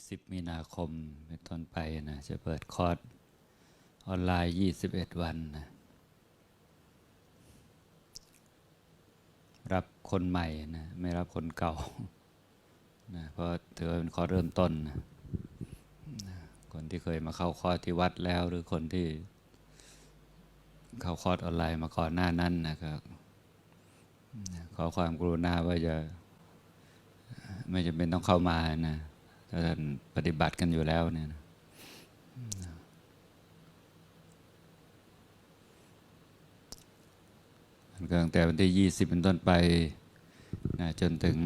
20มีนาคมเป็นต้นไปนะ จะเปิดคอร์สออนไลน์ 21 วันนะ รับคนใหม่นะ ไม่รับคนเก่านะเพราะถือว่าเป็นคอร์สเริ่มต้นนะคนที่เคยมาเข้าคอร์สที่วัดแล้ว หรือคนที่เข้าคอร์สออนไลน์มาก่อนหน้านั้นนะครับขอความกรุณาว่าจะไม่จำเป็นต้องเข้ามานะ ท่านปฏิบัติกันอยู่แล้วเนี่ยตั้งแต่วันที่ 20 เป็นต้นไปนะจนถึง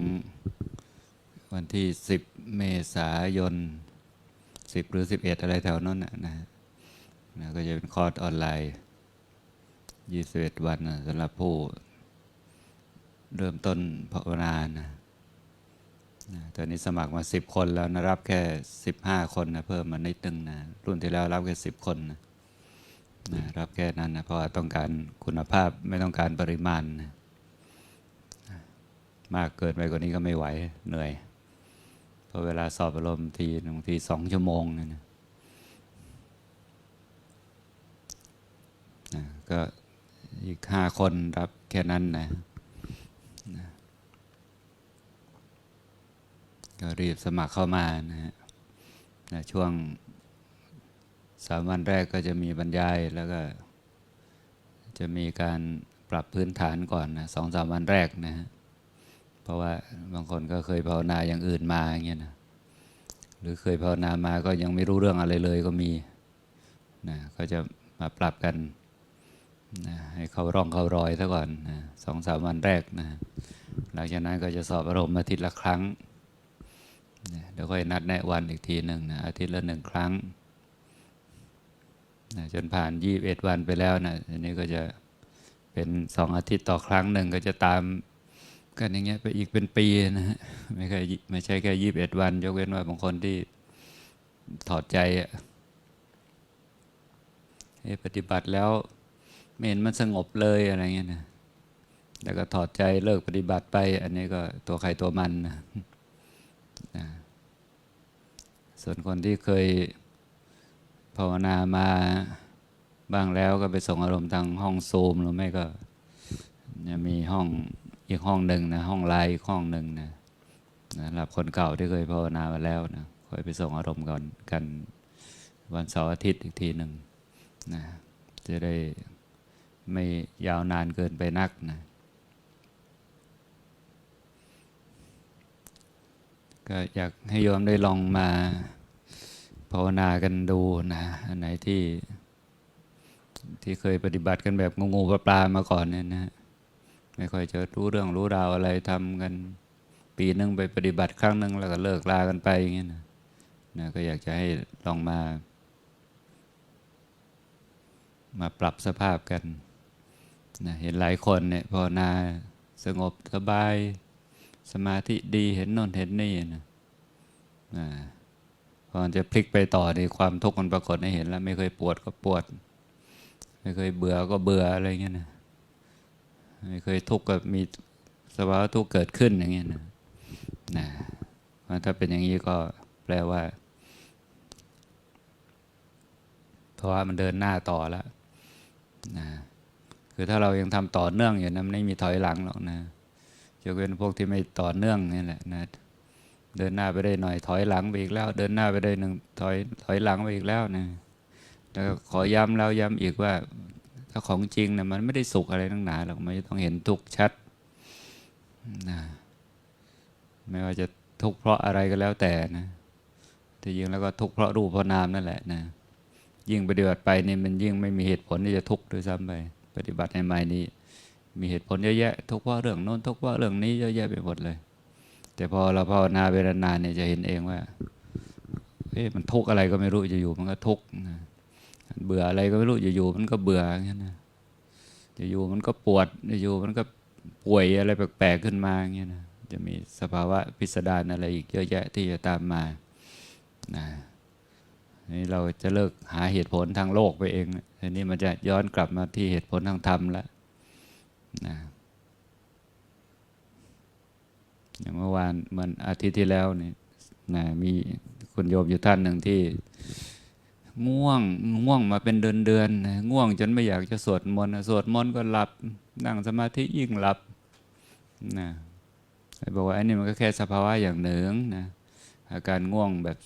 วันที่ 10 เมษายน 10 หรือ 11 อะไรแถวนั้นนะนะนะก็จะเป็นคอร์สออนไลน์ 21 วันนะสำหรับผู้ เริ่มต้นภาวนานะ ตอนนี้สมัครมาสิบคนแล้วนะรับแค่สิบห้าคนนะเพิ่มมานิดนึงนะรุ่นที่แล้วรับแค่สิบคนนะนะรับแค่นั้นนะเพราะว่าต้องการคุณภาพไม่ต้องการปริมาณนะมากเกินไปกว่านี้ก็ไม่ไหวเหนื่อยเพราะเวลาสอบอารมณ์ทีบางทีสองชั่วโมงนะนะนะก็อีกห้าคนรับแค่นั้นนะ ก็รีบสมัครเข้ามานะฮะนะช่วงสามวันแรกก็จะมีบรรยายแล้วก็ จะมีการปรับพื้นฐานก่อนนะสองสามวันแรกนะฮะเพราะว่าบางคนก็เคยภาวนาอย่างอื่นมาอย่างเงี้ยนะหรือเคยภาวนามาก็ยังไม่รู้เรื่องอะไรเลยก็มีนะก็จะมาปรับกันนะให้เขาร่องเขารอยซะก่อนนะสองสามวันแรกนะหลังจากนั้นก็จะสอบอารมณ์อาทิตย์ละครั้ง เดี๋ยวค่อยนัดแนะวันอีกทีหนึ่งนะอาทิตย์ละหนึ่งครั้งนะจนผ่านยี่บเอ็ดวันไปแล้วนะอันนี้ก็จะเป็นสองอาทิตย์ต่อครั้งหนึ่งก็จะตามกันอย่างเงี้ยไปอีกเป็นปีนะฮะไม่ใช่ไม่ใช่แค่ยี่บเอ็ดวัน ยกเว้นว่าบางคนที่ถอดใจอะเอ๊ะปฏิบัติแล้วไม่เห็นมันสงบเลยอะไรเงี้ยนะแล้วก็ถอดใจเลิกปฏิบัติไป อันนี้ก็ตัวใครตัวมันนะ นะส่วนคนที่เคยภาวนามาบ้างแล้วก็ไปส่งอารมณ์ทางห้องซูมหรือไม่ก็มีห้องอีกห้องหนึ่งนะห้องไลน์อีกห้องหนึ่งนะนะสำหรับคนเก่าที่เคยภาวนามาแล้วนะค่อยไปส่งอารมณ์ก่อนกันวันเสาร์อาทิตย์อีกทีหนึ่งนะจะได้ไม่ยาวนานเกินไปนักนะ ก็อยากให้โยมได้ลองมาภาวนากันดูนะ อันไหนที่ ที่เคยปฏิบัติกันแบบงูๆปลาๆมาก่อนเนี่ยนะ ไม่ค่อยจะรู้เรื่องรู้ราวอะไรทำกัน ปีนึงไปปฏิบัติครั้งหนึ่งแล้วก็เลิกลากันไปอย่างเงี้ยนะนะก็อยากจะให้ลองมา มาปรับสภาพกันนะเห็นหลายคนเนี่ยภาวนาสงบสบาย สมาธิดีเห็นน่นเห็นนี่นะนะพอจะพลิกไปต่อในความทุกข์มันปรากฏให้เห็นแล้ว ไม่เคยปวดก็ปวด ไม่เคยเบื่อก็เบื่ออะไรเงี้ยนะไม่เคยทุกข์ก็มีสภาวะทุกข์เกิดขึ้นอย่างเงี้ยนะนะเพราถ้าเป็นอย่างนี้ก็แปลว่าเพราะว่ามันเดินหน้าต่อแล้วนะคือถ้าเรายังทำต่อเนื่องอย่างนั้นไม่มีถอยหลังหรอกนะ ยกเว้นพวกที่ไม่ต่อเนื่องนี่แหละนะเดินหน้าไปได้หน่อยถอยหลังไปอีกแล้ว เดินหน้าไปได้หนึ่งถอยถอยหลังไปอีกแล้วนะแล้วขอย้ำแล้วย้ำอีกว่า ถ้าของจริงนะมันไม่ได้สุขอะไรทั้งหนาหรอกมันต้องเห็นทุกชัดนะไม่ว่าจะทุกเพราะอะไรก็แล้วแต่นะแต่ยิ่งแล้วก็ทุกเพราะรูปเพราะนามนั่นแหละนะยิ่งปฏิบัติไปนี่มันยิ่งไม่มีเหตุผลที่จะทุกข์ด้วยซ้ำไป ปฏิบัติในใหม่นี้ มีเหตุผลเยอะแยะทุกข์เพราเรื่องโน้นทุกข์เพราเรื่องนี้เยอะแยะไปหมดเลย แต่พอเราภาวนาไปนานๆเนี่ยจะเห็นเองว่าเอ๊ะมันทุกอะไรก็ไม่รู้จะอยู่มันก็ทุกนะเบื่ออะไรก็ไม่รู้จะอยู่มันก็เบื่ออย่างนี้นะอยู่มันก็ปวดจะอยู่มันก็ป่วยอะไรแปลกๆขึ้นมาอย่างเงี้ยนะจะมีสภาวะพิสดารอะไรอีกเยอะแยะที่จะตามมานะนี่เราจะเลิกหาเหตุผลทางโลกไปเองทีนี้มันจะย้อนกลับมาที่เหตุผลทางธรรมแล้ว นะอย่างเมื่อวานมันอาทิตย์ที่แล้วเนี่ยนะมีคุณโยมอยู่ท่านหนึ่งที่ ง่วงง่วงมาเป็นเดือนเดือนนะง่วงจนไม่อยากจะสวดมนต์สวดมนต์ก็หลับ นั่งสมาธิยิ่งหลับนะบอกว่าอันนี้มันก็แค่สภาวะอย่างหนึ่งนะอาการง่วงแบบ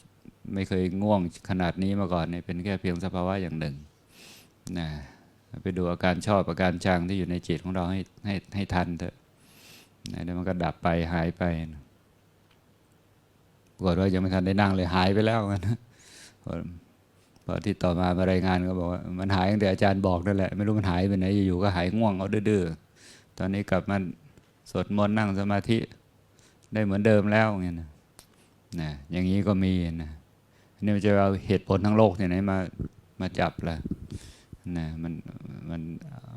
ไม่เคยง่วงขนาดนี้มาก่อนเนี่ยเป็นแค่เพียงสภาวะอย่างหนึ่งนะ ไปดูอาการชอบอาการชังที่อยู่ในจิตของเราให้ให้ให้ทันเถอะนะเดี๋ยวมันก็ดับไปหายไปปรากฏว่ายังไม่ทันได้นั่งเลยหายไปแล้วนะพอที่ต่อมามารายงานก็บอกว่ามันหายตั้งแต่อาจารย์บอกนั่นแหละไม่รู้มันหายไปไหนอยู่ๆก็หายง่วงเอาดื้อๆตอนนี้กลับมาสวดมนต์นั่งสมาธิได้เหมือนเดิมแล้วเงี้ยนะนะอย่างนี้ก็มีนะนี่มันจะเอาเหตุผลทั้งโลกที่ยไหนมามาจับละ นะมันมัน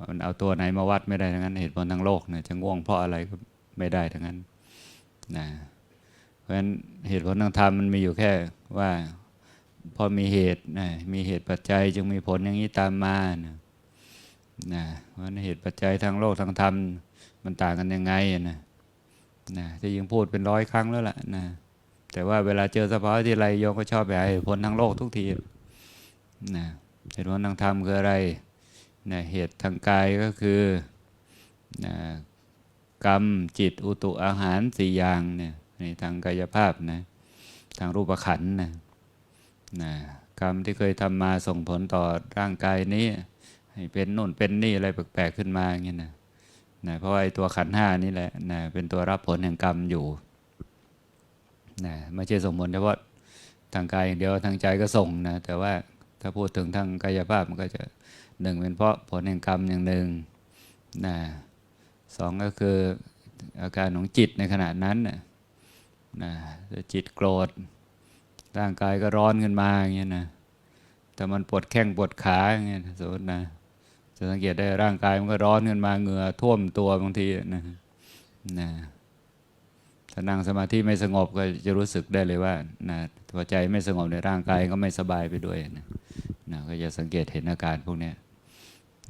มันเอาตัวไหนมาวัดไม่ได้ทั้งนั้น เหตุผลทั้งโลกนะจะง่วงเพราะอะไรก็ไม่ได้ทั้งนั้นนะเพราะฉะนั้นเหตุผลทางธรรมมันมีอยู่แค่ว่าพอมีเหตุนะมีเหตุปัจจัยจึงมีผลอย่างนี้ตามมานะนะเพราะฉะนั้นเหตุปัจจัยทางโลกทางธรรมมันต่างกันยังไงนะนะที่ยังพูดเป็นร้อยครั้งแล้วล่ะนะแต่ว่าเวลาเจอสภาวะที่ไรโยมก็ชอบไปหาเหตุผลทางโลกทุกทีนะ เหตุผลทางธรรมคืออะไรนะเหตุทางกายก็คือนะกรรมจิตอุตุอาหารสี่อย่างเนี่ยในทางกายภาพนะทางรูปขันนะนะกรรมที่เคยทำมาส่งผลต่อร่างกายนี้ ให้เป็นนู่นเป็นนี่อะไรแปลกๆขึ้นมาอย่างเงี้ยนะนะเพราะไอ้ตัวขันห้านี่แหละนะเป็นตัวรับผลแห่งกรรมอยู่นะไม่ใช่ส่งผลเฉพาะทางกายอย่างเดียวทางใจก็ส่งนะแต่ว่า ถ้าพูดถึงทางกายภาพมันก็จะหนึ่งเป็นเพราะผลแห่งกรรมอย่างหนึ่งนะสองก็คืออาการของจิตในขณะนั้นนะนะจิตโกรธ ร่างกายก็ร้อนขึ้นมาอย่างเงี้ยนะแต่มันปวดแข้งปวดขาอย่างเงี้ยนะสมมตินะจะสังเกตได้ร่างกายมันก็ร้อนขึ้นมาเหงื่อท่วมตัวบางทีนะนะถ้านั่งสมาธิไม่สงบก็จะรู้สึกได้เลยว่านะ พอใจไม่สงบในร่างกายก็ไม่สบายไปด้วยนะนะก็จะสังเกตเห็นอาการพวกนี้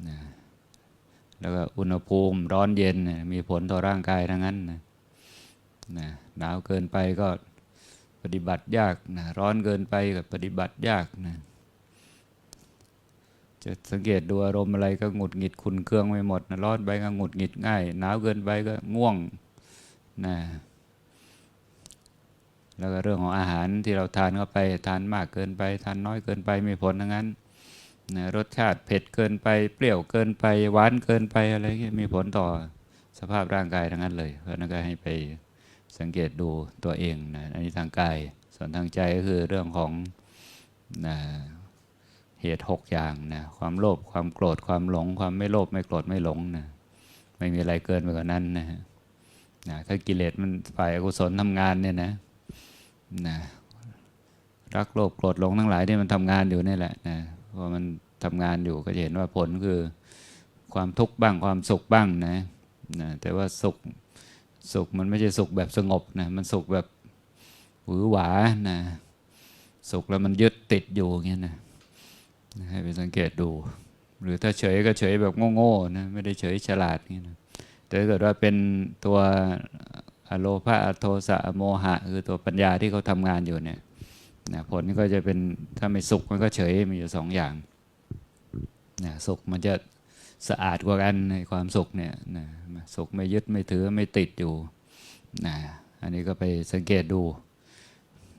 นะแล้วก็อุณหภูมิร้อนเย็นนะมีผลต่อร่างกายทั้งนั้นนะนะหนาวเกินไปก็ปฏิบัติยากนะร้อนเกินไปกับปฏิบัติยากนะจะสังเกตดูอารมณ์อะไรก็หงุดหงิดขุนเครื่องไปหมดนะร้อนไปก็หงุดหงิดง่าย หนาวเกินไปก็ง่วงนะ แล้วก็เรื่องของอาหารที่เราทานเข้าไปทานมากเกินไป ทานน้อยเกินไปมีผลทั้งนั้นนะรสชาติเผ็ดเกินไปเปรี้ยวเกินไปหวานเกินไปอะไรเงี้ยมีผลต่อสภาพร่างกายทั้งนั้นเลยเพราะนั้นก็ให้ไปสังเกตดูตัวเองนะอันนี้ทางกาย ส่วนทางใจก็คือเรื่องของนะเหตุหกอย่างนะความโลภความโกรธความหลง ความไม่โลภไม่โกรธไม่หลงนะไม่มีอะไรเกินไปกว่านั้นนะนะถ้ากิเลสมันฝ่ายอกุศลทำงานเนี่ยนะ นะรักโลภโกรธหลงทั้งหลายที่มันทำงานอยู่นี่แหละนะพอมันทำงานอยู่ก็จะเห็นว่าผลคือความทุกข์บ้างความสุขบ้างนะนะแต่ว่าสุขสุขมันไม่ใช่สุขแบบสงบนะมันสุขแบบหวือหวานะสุขแล้วมันยึดติดอยู่อย่างเงี้ยนะให้ไปสังเกตดู หรือถ้าเฉยก็เฉยแบบโง่ๆนะไม่ได้เฉยฉลาดนี่นะแต่ถ้าเกิดว่าเป็นตัว โลภะอโทสะโมหะ คือตัวปัญญาที่เขาทำงานอยู่เนี่ยนะผลก็จะเป็นถ้าไม่สุขมันก็เฉยมีอยู่สองอย่างนะสุขมันจะสะอาดกว่ากันในความสุขเนี่ยนะสุขไม่ยึดไม่ถือไม่ติดอยู่นะอันนี้ก็ไปสังเกตดู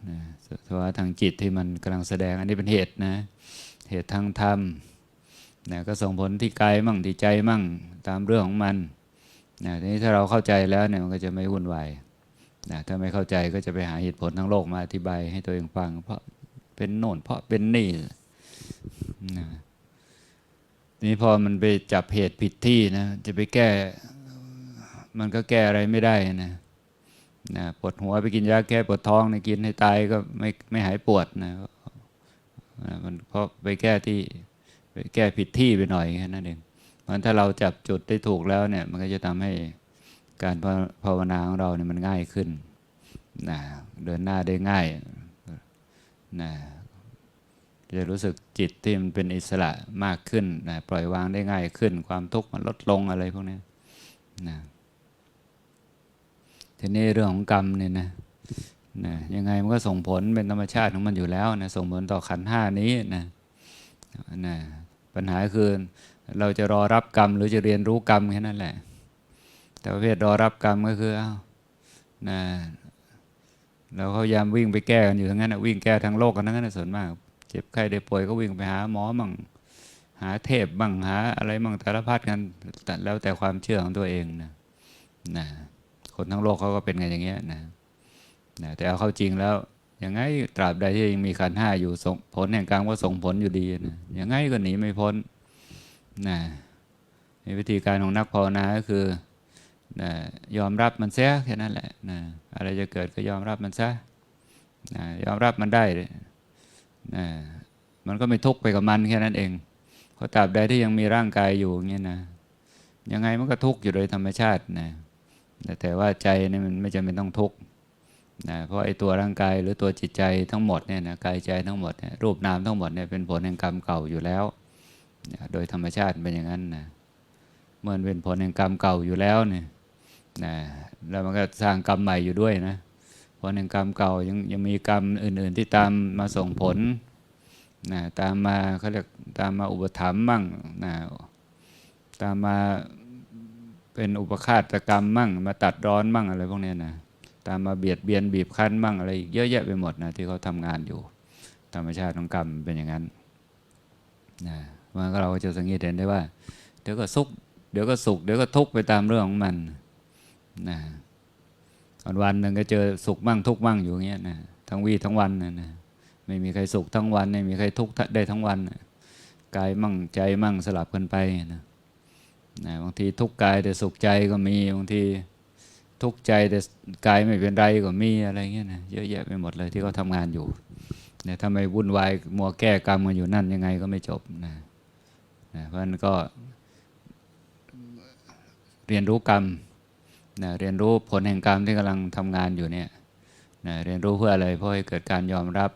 นะเพราะว่าทางจิตที่มันกำลังแสดงอันนี้เป็นเหตุนะเหตุทางธรรมนะก็ส่งผลที่กายมั่งที่ใจมั่งตามเรื่องของมัน นะทีนี้ถ้าเราเข้าใจแล้วเนี่ยมันก็จะไม่วุ่นวายนะถ้าไม่เข้าใจก็จะไปหาเหตุผลทั้งโลกมาอธิบายให้ตัวเองฟัง เพราะเป็นโน่นเพราะเป็นนี่นะนี่พอมันไปจับเหตุผิดที่นะจะไปแก้ มันก็แก้อะไรไม่ได้นะนะปวดหัวไปกินยาแก้ปวดท้องนะกินให้ตายก็ไม่ไม่หายปวดนะมันเพราะไปแก้ที่ไปแก้ผิดที่ไปหน่อยแค่นั้นเอง มันถ้าเราจับจุดได้ถูกแล้วเนี่ยมันก็จะทำให้การภาวนาของเราเนี่ยมันง่ายขึ้นนะเดินหน้าได้ง่ายนะจะรู้สึกจิตที่มันเป็นอิสระมากขึ้นนะปล่อยวางได้ง่ายขึ้น ความทุกข์มันลดลงอะไรพวกนี้นะทีนี้เรื่องของกรรมเนี่ยนะนะยังไงมันก็ส่งผลเป็นธรรมชาติของมันอยู่แล้วนะส่งผลต่อขันห้านี้นะนะปัญหาคือ เราจะรอรับกรรม หรือจะเรียนรู้กรรมแค่นั้นแหละ แต่ประเภทรอรับกรรมก็คืออ้าวนะเราเขาพยายามวิ่งไปแก้กันอยู่ทั้งนั้นนะวิ่งแก้ทั้งโลกกันทั้งนั้นส่วนมาก เจ็บไข้ได้ป่วยก็วิ่งไปหาหมอมั่งหาเทพบ้างหาอะไรมั่งสารพัดกันแต่แล้วแต่ความเชื่อของตัวเองนะนะคนทั้งโลกเขาก็เป็นกันอย่างเงี้ยนะนะแต่เอาเข้าจริงแล้วยังไงตราบใดที่ยังมีขันห้าอยู่ส่งผลแห่งกรรมก็ส่งผลอยู่ดีนะยังไงก็หนีไม่พ้น นะในวิธีการของนักภาวนาก็คือนะยอมรับมันเสียแค่นั้นแหละนะอะไรจะเกิดก็ยอมรับมันซะนะยอมรับมันได้นะมันก็ไม่ทุกข์ไปกับมันแค่นั้นเองเพราะตราบใดที่ยังมีร่างกายอยู่อย่างเงี้ยนะยังไงมันก็ทุกข์อยู่โดยธรรมชาตินะแต่แต่ว่าใจนี่มันไม่จำเป็นต้องทุกข์นะเพราะไอ้ตัวร่างกายหรือตัวจิตใจทั้งหมดเนี่ยนะกายใจทั้งหมดเนี่ยรูปนามทั้งหมดเนี่ยเป็นผลแห่งกรรมเก่าอยู่แล้ว โดยธรรมชาติเป็นอย่างนั้นนะเมื่อนเป็นผลแห่งกรรมเก่าอยู่แล้วเนี่ยนะแล้วมันก็สร้างกรรมใหม่อยู่ด้วยนะผลแห่งกรรมเก่ายังยังมีกรรมอื่น ๆ ที่ตามมาส่งผลนะตามมาเขาเรียกตามมาอุปถัมภ์มั่งนะตามมาเป็นอุปคาตกรรมมั่ง มาตัดร้อนมั่งอะไรพวกนี้นะตามมาเบียดเบียนบีบคั้นมั่งอะไรอีกเยอะแยะไปหมดนะที่เขาทำงานอยู่ ธรรมชาติของกรรมเป็นอย่างนั้นนะ มันก็เราก็จะสังเกตเห็นได้ว่า เดี๋ยวก็สุข เดี๋ยวก็สุข เดี๋ยวก็ทุกข์ไปตามเรื่องของมันนะวันวันหนึ่งก็เจอสุขมั่งทุกข์มั่งอยู่อย่างเงี้ยนะทั้งวีทั้งวันนะนะไม่มีใครสุขทั้งวัน ไม่มีใครทุกข์ได้ทั้งวันนะกายมั่งใจมั่งสลับกันไปนะนะบางทีทุกข์กายแต่สุขใจก็มีบางทีทุกข์ใจแต่กายไม่เป็นไรก็มีอะไรเงี้ยนะเยอะแยะไปหมดเลยที่เขาทำงานอยู่เนี่ยถ้าไมวุ่นวายมัวแก้กรรมกันอยู่นั่นยังไงก็ไม่จบนะ เพราะฉะนั้นก็เรียนรู้กรรมนะเรียนรู้ผลแห่งกรรมที่กำลังทำงานอยู่เนี่ยนะเรียนรู้เพื่ออะไรเพื่อให้เกิดการยอมรับ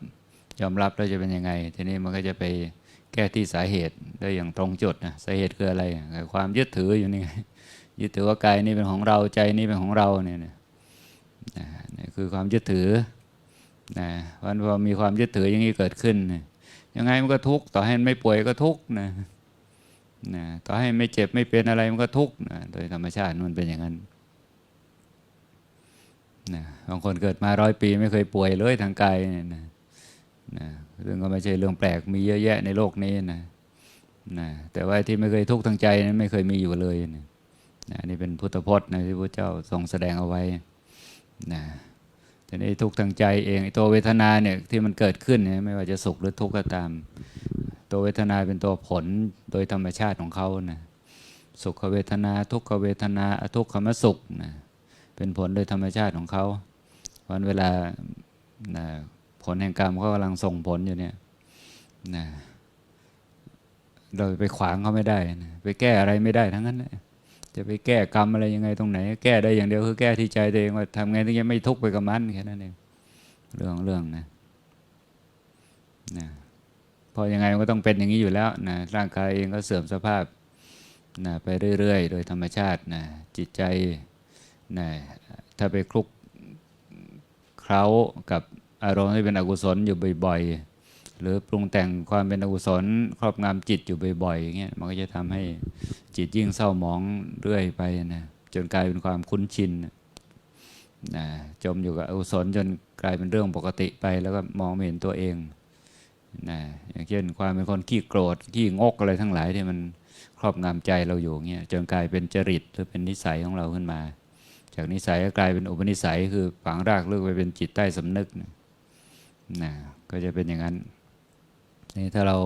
ยอมรับแล้วจะเป็นยังไง ทีนี้มันก็จะไปแก้ที่สาเหตุได้อย่างตรงจุดนะสาเหตุคืออะไรคือความยึดถืออยู่นี่ยึดถือว่ากายนี้เป็นของเราใจนี้เป็นของเราเนี่ยนะนี่คือความยึดถือนะเพราะพอมีความยึดถืออย่างนี้เกิดขึ้น ยังไงมันก็ทุกข์ต่อให้มันไม่ป่วยก็ทุกข์นะ นะต่อให้ไม่เจ็บไม่เป็นอะไรมันก็ทุกข์นะโดยธรรมชาติมันเป็นอย่างนั้นนะบางคนเกิดมาร้อยปีไม่เคยป่วยเลยทางกายเนี่ยนะนะซึ่งก็ไม่ใช่เรื่องแปลกมีเยอะแยะในโลกนี้นะนะแต่ว่าที่ไม่เคยทุกข์ทางใจนั้นไม่เคยมีอยู่เลยนะนะนี่เป็นพุทธพจน์นะที่พระเจ้าทรงแสดงเอาไว้นะแต่ในทุกข์ทางใจเองตัวเวทนาเนี่ยที่มันเกิดขึ้นเนี่ยไม่ว่าจะสุขหรือทุกข์ก็ตาม ตัวเวทนาเป็นตัวผลโดยธรรมชาติของเขานะสุขเวทนาทุกขเวทนาอทุกขมสุขนะเป็นผลโดยธรรมชาติของเขาวันเวลานะผลแห่งกรรมเขากำลังส่งผลอยู่เนี่ยนะเราไปขวางเขาไม่ได้นะไปแก้อะไรไม่ได้ทั้งนั้นนะจะไปแก้กรรมอะไรยังไงตรงไหน แก้ได้อย่างเดียวคือแก้ที่ใจตัวเองว่าทำไงถึงจะไม่ทุกข์ไปกับมันแค่นั้นเองเรื่องเรื่องนะนะ พอยังไงมันก็ต้องเป็นอย่างนี้อยู่แล้วนะร่างกายเองก็เสื่อมสภาพนะไปเรื่อยๆ โดยธรรมชาตินะจิตใจนะถ้าไปคลุกเคล้ากับอารมณ์ที่เป็นอกุศลอยู่บ่อย ๆ หรือปรุงแต่งความเป็นอกุศลครอบงำจิตอยู่บ่อยๆอย่างเงี้ยมันก็จะทำให้จิตยิ่งเศร้าหมองเรื่อยไปนะจนกลายเป็นความคุ้นชินนะจมอยู่กับอกุศลจนกลายเป็นเรื่องปกติไป แล้วก็มองไม่เห็นตัวเอง นะอย่างเช่นความเป็นคนขี้โกรธขี้งกอะไรทั้งหลายที่มันครอบงำใจเราอยู่เงี้ยจนกลายเป็นจริตหรือเป็นนิสัยของเราขึ้นมา จากนิสัยก็กลายเป็นอุปนิสัยคือฝังรากลึกไปเป็นจิตใต้สำนึกนะนะก็จะเป็นอย่างนั้นนี่ถ้าเรา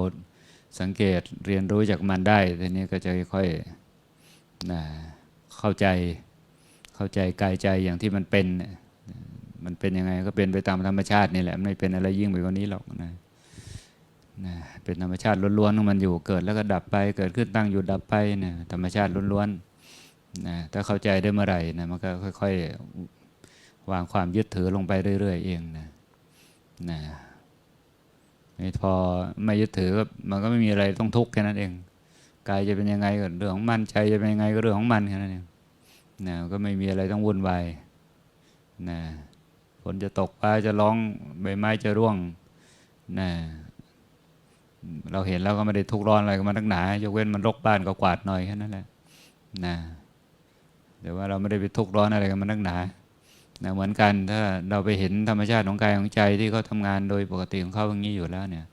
สังเกตเรียนรู้จากมันได้ทีนี้ก็จะค่อยๆนะเข้าใจเข้าใจกายใจอย่างที่มันเป็น มันเป็นยังไงก็เป็นไปตามธรรมชาตินี่แหละไม่เป็นอะไรยิ่งไปกว่านี้หรอกนะ นะเป็นธรรมชาติล้วนๆของมันอยู่เกิดแล้วก็ดับไป เกิดขึ้นตั้งอยู่ดับไปนะธรรมชาติล้วนๆนะถ้าเข้าใจได้เมื่อไหร่นะมันก็ค่อย ๆ วางความยึดถือลงไปเรื่อย ๆ เองนะนะพอไม่ยึดถือมันก็ไม่มีอะไรต้องทุกข์แค่นั้นเองกายจะเป็นยังไงก็เรื่องของมันใจจะเป็นยังไงก็เรื่องของมันแค่นั้นเองนะก็ไม่มีอะไรต้องวุ่นวายนะฝนจะตกฟ้าจะร้องใบไม้จะร่วงนะ เราเห็นแล้วก็ไม่ได้ทุกร้อนอะไรกับมันนักหนายกเว้นมันรกบ้านก็กวาดหน่อยแค่นั้นแหละนะแต่ว่าเราไม่ได้ไปทุกร้อนอะไรกับมันนักหนานะเหมือนกันถ้าเราไปเห็นธรรมชาติของกายของใจที่เขาทำงานโดยปกติของเขาอย่างนี้อยู่แล้วเนี่ย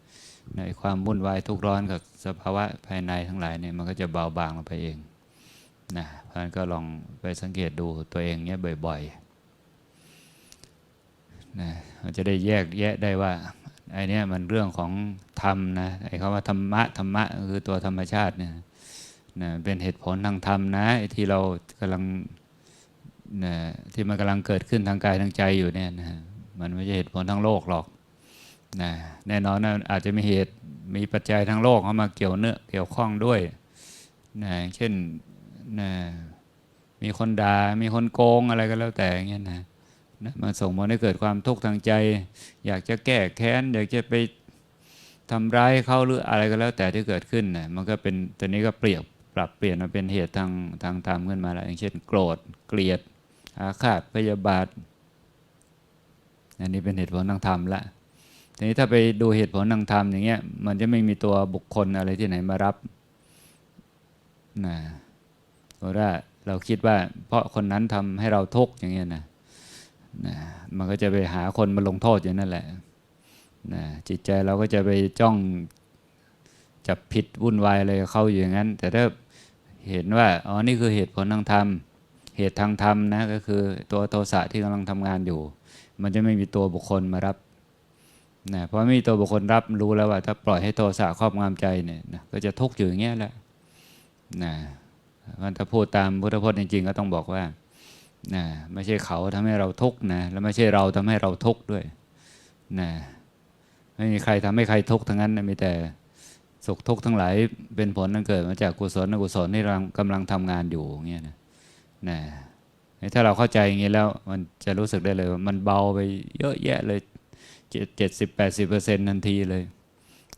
ในความวุ่นวายทุกร้อนกับสภาวะภายในทั้งหลายเนี่ยมันก็จะเบาบางลงไปเองนะเพราะฉะนั้นก็ลองไปสังเกตดูตัวเองเนี้ยบ่อยๆนะมันจะได้แยกแยะได้ว่า ไอเนี้ยมันเรื่องของธรรมนะไอคำว่าธรรมะธรรมะคือตัวธรรมชาติเนี่ยนะเป็นเหตุผลทางธรรมนะไอที่เรากำลังนะที่มันกำลังเกิดขึ้นทางกายทางใจอยู่เนี่ยนะมันไม่ใช่เหตุผลทางโลกหรอกนะแน่นอนนะอาจจะมีเหตุมีปัจจัยทางโลกเข้ามาเกี่ยวเนื้อเกี่ยวข้องด้วยนะเช่นนะมีคนด่ามีคนโกงอะไรก็แล้วแต่อย่างเงี้ยนะ นะมันส่งผลให้เกิดความทุกข์ทางใจ อยากจะแก้แค้น อยากจะไปทำร้ายเขาหรืออะไรก็แล้วแต่ที่เกิดขึ้นนะมันก็เป็นตอนนี้ก็เปรียบปรับเปลี่ยนมาเป็นเหตุทางทางธรรมขึ้นมาแล้วอย่างเช่น โกรธเกลียดอาฆาตพยาบาทอันนี้เป็นเหตุผลทางธรรมละทีนี้ถ้าไปดูเหตุผลทางธรรมอย่างเงี้ยมันจะไม่มีตัวบุคคลอะไรที่ไหนมารับนะเพราะว่าเราคิดว่าเพราะคนนั้นทำให้เราทุกข์อย่างเงี้ยนะ นะมันก็จะไปหาคนมาลงโทษอย่างนั้นแหละนะจิตใจเราก็จะไปจ้องจับผิดวุ่นวายอะไรเขาอยู่อย่างนั้น แต่ถ้าเห็นว่าอ๋อนี่คือเหตุผลทางธรรม เหตุทางธรรมนะก็คือตัวโทสะที่กำลังทำงานอยู่ มันจะไม่มีตัวบุคคลมารับนะเพราะไม่มีตัวบุคคลรับรู้แล้วว่า ถ้าปล่อยให้โทสะครอบงำใจเนี่ยนะก็จะทุกข์อยู่อย่างเงี้ยแหละนะมันถ้าพูดตามพุทธพจน์จริงๆก็ต้องบอกว่า นะไม่ใช่เขาทำให้เราทุกข์นะแล้วไม่ใช่เราทำให้เราทุกข์ด้วยนะไม่มีใครทำให้ใครทุกข์ทั้งนั้นนะมีแต่สุขทุกข์ทั้งหลายเป็นผลนั่นเกิดมาจากกุศลอกุศลที่เรากำลังทำงานอยู่อย่างเงี้ยนะนะถ้าเราเข้าใจอย่างนี้แล้วมันจะรู้สึกได้เลยว่ามันเบาไปเยอะแยะเลยเจ็ดสิบแปดสิบเปอร์เซ็นต์ทันทีเลย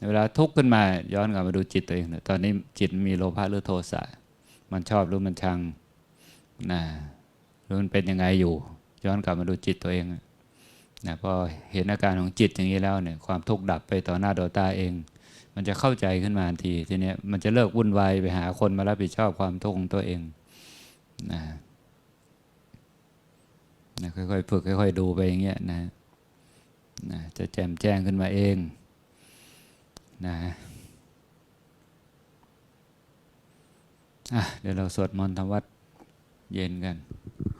เวลาทุกข์ขึ้นมาย้อนกลับมาดูจิตตัวเองนะตอนนี้จิตมีโลภะหรือโทสะมันชอบหรือมันชังนะ มันเป็นยังไงอยู่ ย้อนกลับมาดูจิตตัวเองนะพอเห็นอาการของจิตอย่างนี้แล้วเนี่ยความทุกข์ดับไปต่อหน้าต่อตาเอง มันจะเข้าใจขึ้นมาทันทีทีนี้มันจะเลิกวุ่นวายไปหาคนมารับผิดชอบความทุกข์ของตัวเองนะนะค่อยๆฝึกค่อยๆดูไปอย่างเงี้ยนะนะจะแจ่มแจ้งขึ้นมาเองนะอะเดี๋ยวเราสวดมนต์ทำวัดเย็นกัน